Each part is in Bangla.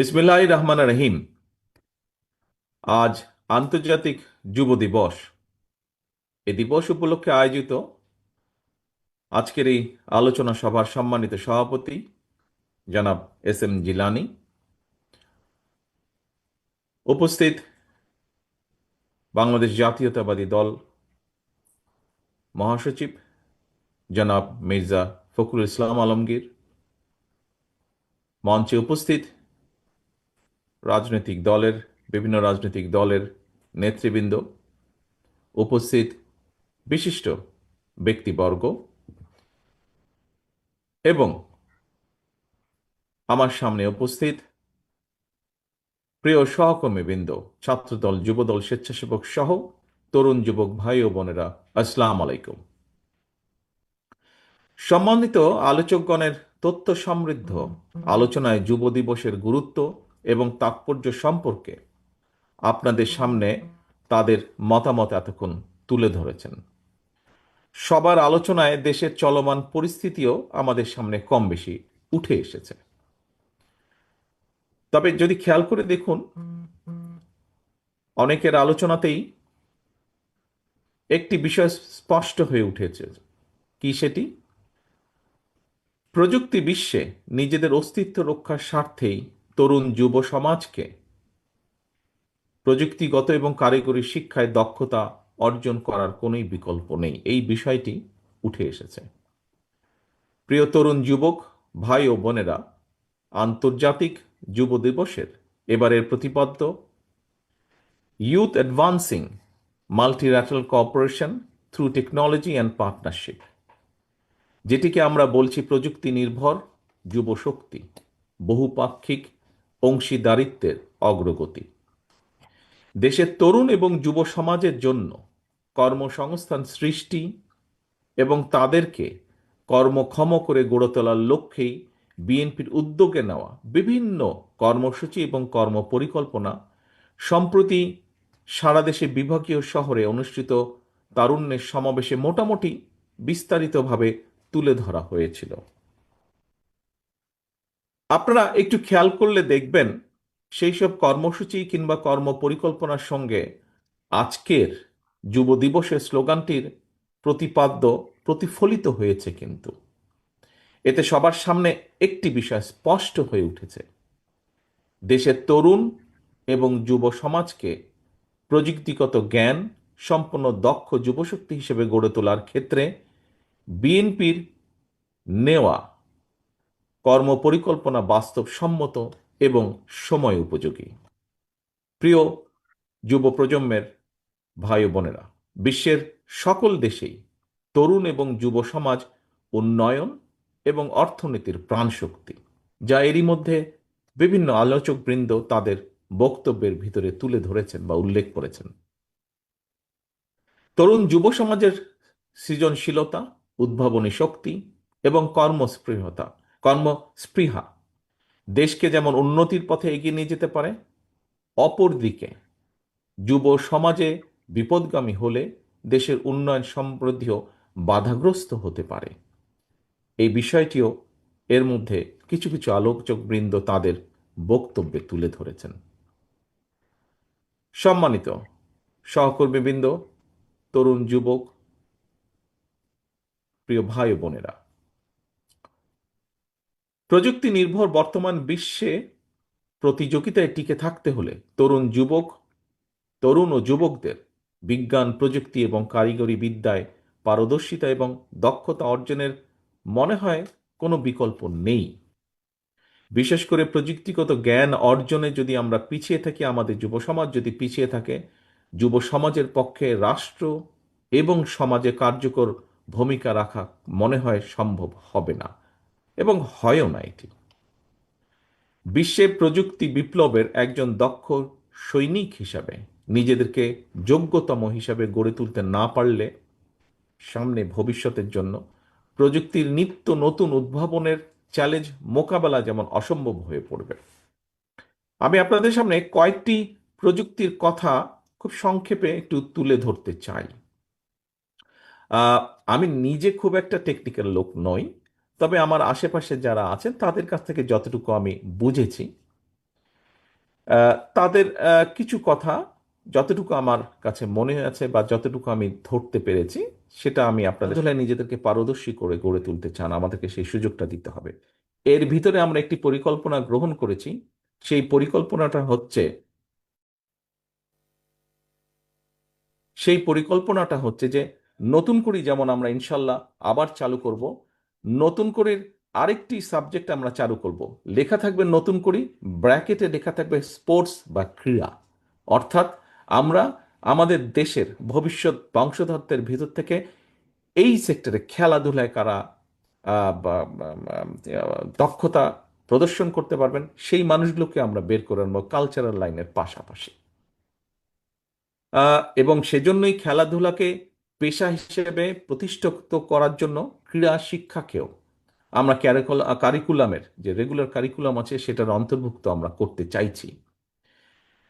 বিসমিল্লাহ রহমান রহিম আজ আন্তর্জাতিক যুব দিবস। এই দিবস উপলক্ষে আয়োজিত আজকের এই আলোচনা সভার সম্মানিত সভাপতি জনাব এস এম জিলানি। উপস্থিত বাংলাদেশ জাতীয়তাবাদী দল মহাসচিব জনাব মির্জা ফখরুল ইসলাম আলমগীর। মঞ্চে উপস্থিত রাজনৈতিক দলের, বিভিন্ন রাজনৈতিক দলের নেতৃবৃন্দ উপস্থিত বিশিষ্ট ব্যক্তিবর্গ এবং আমার সামনে উপস্থিত প্রিয় সহকর্মীবৃন্দ, ছাত্রদল, যুবদল, স্বেচ্ছাসেবক সহ তরুণ যুবক ভাই ও বোনেরা, আসসালাম আলাইকুম। সম্মানিত আলোচকগণের তথ্য সমৃদ্ধ আলোচনায় যুব দিবসের গুরুত্ব এবং তাৎপর্য সম্পর্কে আপনাদের সামনে তাদের মতামত এতক্ষণ তুলে ধরেছেন। সবার আলোচনায় দেশের চলমান পরিস্থিতিও আমাদের সামনে কম বেশি উঠে এসেছে। তবে যদি খেয়াল করে দেখুন, অনেকের আলোচনাতেই একটি বিষয় স্পষ্ট হয়ে উঠেছে কি সেটি? প্রযুক্তি বিশ্বে নিজেদের অস্তিত্ব রক্ষার স্বার্থেই তরুণ যুব সমাজকে প্রযুক্তিগত এবং কারিগরি শিক্ষায় দক্ষতা অর্জন করার কোনোই বিকল্প নেই। এই বিষয়টি উঠে এসেছে। প্রিয় তরুণ যুবক, ভাই ও বোনেরা, আন্তর্জাতিক যুব দিবসের এবারের প্রতিপাদ্য youth advancing multilateral corporation through technology and partnership যেটিকে আমরা বলছি প্রযুক্তি নির্ভর যুব শক্তি, বহুপাক্ষিক অংশীদারিত্বের অগ্রগতি। দেশের তরুণ এবং যুব সমাজের জন্য কর্মসংস্থান সৃষ্টি এবং তাদেরকে কর্মক্ষম করে গড়ে তোলার লক্ষ্যেই বিএনপির উদ্যোগে নেওয়া বিভিন্ন কর্মসূচি এবং কর্ম পরিকল্পনা সম্প্রতি সারা দেশে বিভাগীয় শহরে অনুষ্ঠিত তারুণ্যের সমাবেশে মোটামুটি বিস্তারিতভাবে তুলে ধরা হয়েছিল। আপনারা একটু খেয়াল করলে দেখবেন সেই সব কর্মসূচি কিংবা কর্ম পরিকল্পনার সঙ্গে আজকের যুব দিবসের স্লোগানটির প্রতিপাদ্য প্রতিফলিত হয়েছে কিন্তু। এতে সবার সামনে একটি বিষয় স্পষ্ট হয়ে উঠেছে। দেশের তরুণ এবং যুব সমাজকে প্রযুক্তিগত জ্ঞান, সম্পন্ন, দক্ষ যুবশক্তি হিসেবে গড়ে তোলার ক্ষেত্রে বিএনপির নেওয়া কর্মপরিকল্পনা বাস্তবসম্মত এবং সময় উপযোগী। প্রিয় যুব প্রজন্মের ভাই বোনেরা, বিশ্বের সকল দেশেই তরুণ এবং যুব সমাজ উন্নয়ন এবং অর্থনীতির প্রাণশক্তি, যা এরই মধ্যে বিভিন্ন আলোচকবৃন্দ তাদের বক্তব্যের ভিতরে তুলে ধরেছেন বা উল্লেখ করেছেন। তরুণ যুব সমাজের সৃজনশীলতা, উদ্ভাবনী শক্তি এবং কর্মস্পৃহতা কর্মস্পৃহা দেশকে যেমন উন্নতির পথে এগিয়ে নিয়ে যেতে পারে, অপরদিকে যুব সমাজে বিপদগামী হলে দেশের উন্নয়ন সমৃদ্ধিও বাধাগ্রস্ত হতে পারে। এই বিষয়টিও এর মধ্যে কিছু কিছু আলোচকবৃন্দ তাদের বক্তব্যে তুলে ধরেছেন। সম্মানিত সহকর্মীবৃন্দ, তরুণ যুবক, প্রিয় ভাই বোনেরা প্রযুক্তি নির্ভর বর্তমান বিশ্বে প্রতিযোগিতায় টিকে থাকতে হলে তরুণ যুবক, তরুণ ও যুবকদের বিজ্ঞান, প্রযুক্তি এবং কারিগরি বিদ্যায় পারদর্শিতা এবং দক্ষতা অর্জনের মনে হয় কোনো বিকল্প নেই। বিশেষ করে প্রযুক্তিগত জ্ঞান অর্জনে যদি আমরা পিছিয়ে থাকি, আমাদের যুব সমাজ যদি পিছিয়ে থাকে, যুব সমাজের পক্ষে রাষ্ট্র এবং সমাজে কার্যকর ভূমিকা রাখা মনে হয় সম্ভব হবে না। এবং হয়ও না এটি। বিশ্বে প্রযুক্তি বিপ্লবের একজন দক্ষ সৈনিক হিসাবে নিজেদেরকে যোগ্যতম হিসাবে গড়ে তুলতে না পারলে সামনে ভবিষ্যতের জন্য প্রযুক্তির নিত্য নতুন উদ্ভাবনের চ্যালেঞ্জ মোকাবেলা যেমন অসম্ভব হয়ে পড়বে। আমি আপনাদের সামনে কয়েকটি প্রযুক্তির কথা খুব সংক্ষেপে একটু তুলে ধরতে চাই। আমি নিজে খুব একটা টেকনিক্যাল লোক নই। তবে আমার আশেপাশে যারা আছেন, তাদের কাছ থেকে যতটুকু আমি বুঝেছি তাদের কিছু কথা যতটুকু আমার কাছে মনে আছে বা যতটুকু আমি ধরতে পেরেছি, সেটা আমি আপনাদের নিজেদেরকে পারদর্শী করে গড়ে তুলতে চান, আমাদেরকে সেই সুযোগটা দিতে হবে। এর ভিতরে আমরা একটি পরিকল্পনা গ্রহণ করেছি, সেই পরিকল্পনাটা হচ্ছে সেই পরিকল্পনাটা হচ্ছে যে নতুন করে যেমন আমরা ইনশাল্লাহ আবার চালু করব নতুন করে আরেকটি সাবজেক্ট আমরা চালু করব। লেখা থাকবে নতুন করে ব্র্যাকেটে লেখা থাকবে স্পোর্টস বা ক্রীড়া। অর্থাৎ আমরা আমাদের দেশের ভবিষ্যৎ বংশধরদের ভিতর থেকে এই সেক্টরে খেলাধুলায় কারা দক্ষতা প্রদর্শন করতে পারবেন, সেই মানুষগুলোকে আমরা বের করে আনব কালচারাল লাইনের পাশাপাশি। এবং সেজন্যই খেলাধুলাকে পেশা হিসেবে প্রতিষ্ঠিত করার জন্য ক্রীড়া শিক্ষাকেও আমরা ক্যারিকুল- কারিকুলামের যে রেগুলার কারিকুলাম আছে সেটার অন্তর্ভুক্ত আমরা করতে চাইছি।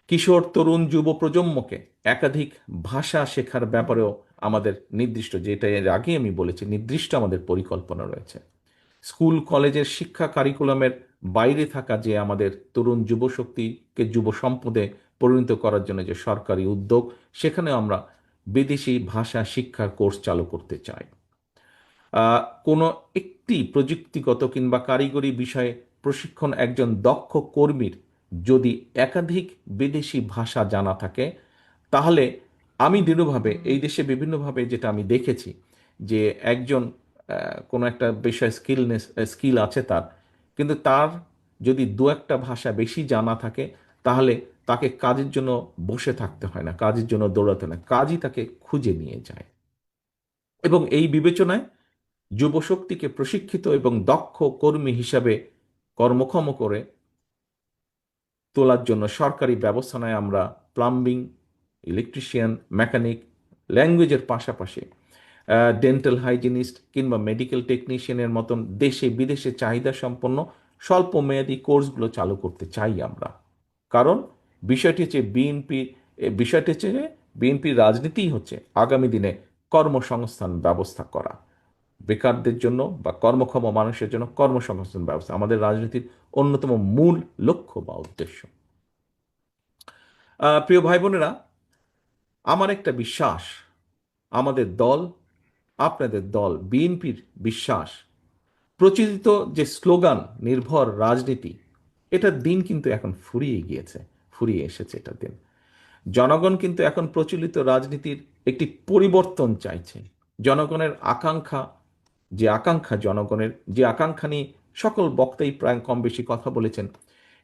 কিশোর, তরুণ, যুব প্রজন্মকে একাধিক ভাষা শেখার ব্যাপারেও আমাদের নির্দিষ্ট যেটা এর আগে আমি বলেছি, নির্দিষ্ট আমাদের পরিকল্পনা রয়েছে। স্কুল, কলেজের শিক্ষা কারিকুলামের বাইরে থাকা যে আমাদের তরুণ যুবশক্তিকে যুব সম্পদে পরিণত করার জন্য যে সরকারি উদ্যোগ সেখানে আমরা বিদেশি ভাষা শিক্ষার কোর্স চালু করতে চায়। কোনো একটি প্রযুক্তিগত কিংবা কারিগরি বিষয়ে প্রশিক্ষণ একজন দক্ষ কর্মীর যদি একাধিক বিদেশি ভাষা জানা থাকে, তাহলে আমি দৃঢ়ভাবে, এই দেশে বিভিন্নভাবে যেটা আমি দেখেছি, যে একজন কোনো একটা বিষয় স্কিলনেস স্কিল আছে তার, কিন্তু তার যদি দু একটা ভাষা বেশি জানা থাকে, তাহলে তাকে কাজের জন্য বসে থাকতে হয় না, কাজের জন্য দৌড়াতে না, কাজই তাকে খুঁজে নিয়ে যায়। এবং এই বিবেচনায় যুবশক্তিকে প্রশিক্ষিত এবং দক্ষ কর্মী হিসাবে কর্মক্ষম করে তোলার জন্য সরকারি ব্যবস্থায় আমরা প্লাম্বিং ইলেকট্রিশিয়ান মেকানিক ল্যাঙ্গুয়েজের পাশাপাশি ডেন্টাল হাইজিনিস্ট কিংবা মেডিকেল টেকনিশিয়ানের মতন দেশে বিদেশে চাহিদা সম্পন্ন স্বল্প মেয়াদী কোর্সগুলো চালু করতে চাই আমরা। কারণ বিষয়টি হচ্ছে বিএনপি বিষয়টি হচ্ছে যে বিএনপির রাজনীতিই হচ্ছে আগামী দিনে কর্মসংস্থান ব্যবস্থা করা। বেকারদের জন্য বা কর্মক্ষম মানুষের জন্য কর্মসংস্থান ব্যবস্থা আমাদের রাজনীতির অন্যতম মূল লক্ষ্য বা উদ্দেশ্য। প্রিয় ভাই বোনেরা আমার একটা বিশ্বাস, আমাদের দল, আপনাদের দল, বিএনপির বিশ্বাস, প্রচলিত যে স্লোগান, নির্ভর রাজনীতি, এটার দিন কিন্তু এখন ফুরিয়ে গিয়েছে। ফুরিয়ে এসেছে এটার দিন। জনগণ কিন্তু এখন প্রচলিত রাজনীতির একটি পরিবর্তন চাইছে। জনগণের আকাঙ্ক্ষা, যে আকাঙ্ক্ষা জনগণের, যে আকাঙ্ক্ষা নিয়ে সকল বক্তাই প্রায় কম বেশি কথা বলেছেন,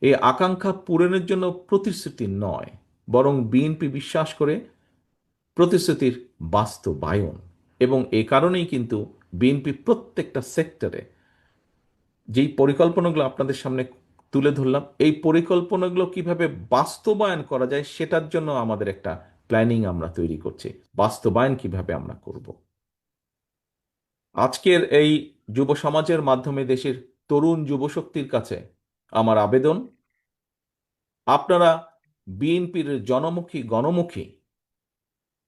এই আকাঙ্ক্ষা পূরণের জন্য প্রতিশ্রুতি নয়, বরং বিএনপি বিশ্বাস করে প্রতিশ্রুতির বাস্তবায়ন। এবং এ কারণেই কিন্তু বিএনপি প্রত্যেকটা সেক্টরে যেই পরিকল্পনাগুলো আপনাদের সামনে তুলে ধরলাম। এই পরিকল্পনাগুলো কীভাবে বাস্তবায়ন করা যায় সেটার জন্য আমাদের একটা প্ল্যানিং আমরা তৈরি করছি। বাস্তবায়ন কীভাবে আমরা করব? আজকের এই যুব সমাজের মাধ্যমে দেশের তরুণ যুবশক্তির কাছে আমার আবেদন, আপনারা বিএনপির জনমুখী, গণমুখী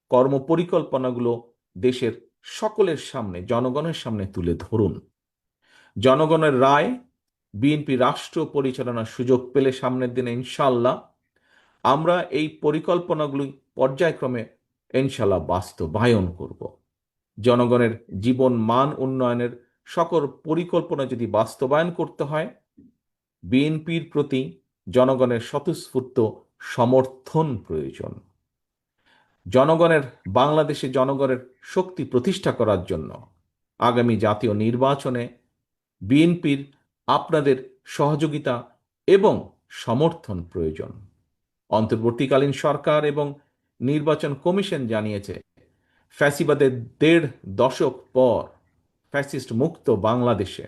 কর্মপরিকল্পনাগুলো দেশের সকলের সামনে, জনগণের সামনে তুলে ধরুন। জনগণের রায় বিএনপি রাষ্ট্র পরিচালনার সুযোগ পেলে সামনের দিনে ইনশাল্লাহ আমরা এই পরিকল্পনাগুলি পর্যায়ক্রমে ইনশাল্লাহ বাস্তবায়ন করব। জনগণের জীবন মান উন্নয়নের সকল পরিকল্পনা যদি বাস্তবায়ন করতে হয়, বিএনপির প্রতি জনগণের স্বতঃস্ফূর্ত সমর্থন প্রয়োজন। জনগণের, বাংলাদেশে জনগণের শক্তি প্রতিষ্ঠা করার জন্য আগামী জাতীয় নির্বাচনে বিএনপির আপনাদের সহযোগিতা এবং সমর্থন প্রয়োজন। অন্তর্বর্তীকালীন সরকার এবং নির্বাচন কমিশন জানিয়েছে, ফ্যাসিবাদের দেড় দশক পর ফ্যাসিস্ট মুক্ত বাংলাদেশে।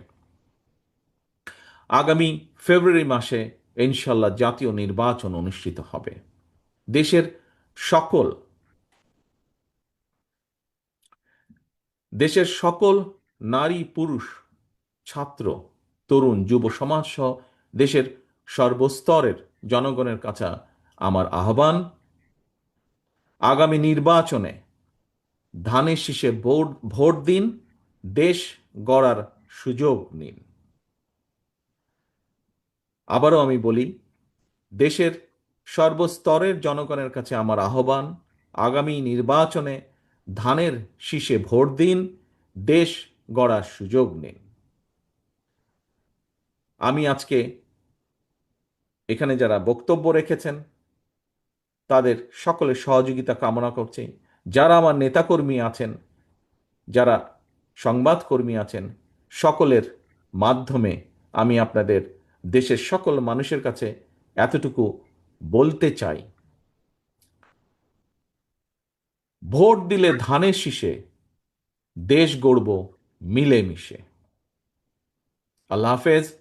আগামী ফেব্রুয়ারি মাসে ইনশাল্লাহ জাতীয় নির্বাচন অনুষ্ঠিত হবে। দেশের সকল দেশের সকল নারী পুরুষ ছাত্র তরুণ যুব সমাজ সহ দেশের সর্বস্তরের জনগণের কাছে আমার আহ্বান, আগামী নির্বাচনে ধানের শীষে ভোট ভোট দিন, দেশ গড়ার সুযোগ নিন। আবারও আমি বলি, দেশের সর্বস্তরের জনগণের কাছে আমার আহ্বান, আগামী নির্বাচনে ধানের শীষে ভোট দিন, দেশ গড়ার সুযোগ নিন। আমি আজকে এখানে যারা বক্তব্য রেখেছেন, তাদের সকলের সহযোগিতা কামনা করছি। যারা আমার নেতাকর্মী আছেন, যারা সংবাদকর্মী আছেন, সকলের মাধ্যমে আমি আপনাদের দেশের সকল মানুষের কাছে এতটুকু বলতে চাই। ভোট দিলে ধানের শীষে, দেশ গড়ব মিলেমিশে। আল্লাহ হাফেজ।